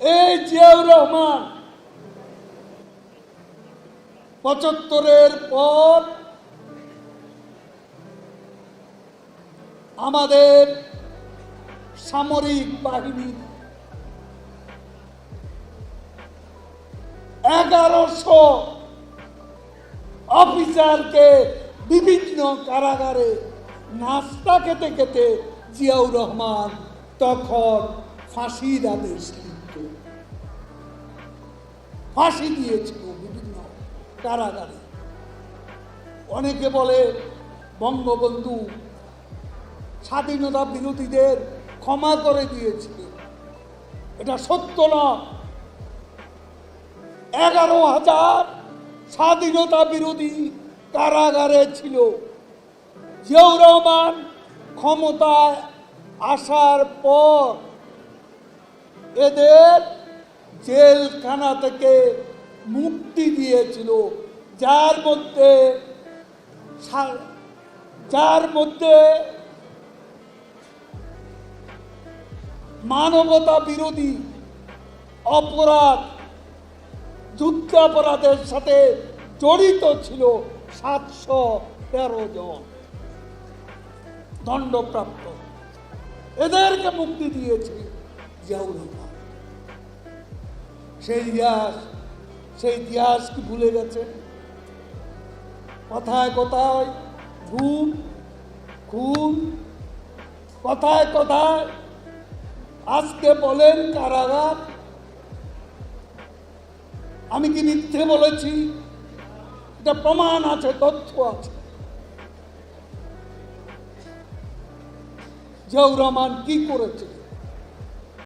এই জিয়াউর রহমান, পঁচাত্তরের পর আমাদের সামরিক বাহিনীর এগারোশো অফিসারকে বিভিন্ন কারাগারে নাস্তা খেতে খেতে জিয়াউর রহমান তখন ফাঁসির আদেশ লিখত ফাঁসি দিয়েছিল বিভিন্ন কারাগারে। অনেকে বলে বঙ্গবন্ধু স্বাধীনতা বিরোধীদের ক্ষমা করে দিয়েছিলেন এটা সত্য নয় এগারো হাজার স্বাধীনতা বিরোধী কারাগারে ছিল। জিয়াউর রহমান ক্ষমতায় আসার পর এদের জেলখানা থেকে মুক্তি দিয়েছিল। যার মধ্যে যার মধ্যে মানবতা বিরোধী অপরাধ, যুদ্ধাপরাধের সাথে জড়িত ছিল সাতশো তেরো জন দণ্ডপ্রাপ্ত। এদেরকে মুক্তি দিয়েছে। জিয়াউর রহমান সেই ইতিহাস সেই ইতিহাস কি ভুলে গেছে? কথায় কথায় ঘুম খুন, কথায় কথায় আজকে বলেন কারাগার। আমি কি মিথ্যে বলেছি? এটা প্রমাণ আছে, তথ্য আছে। জিয়াউর রহমান কি করেছে?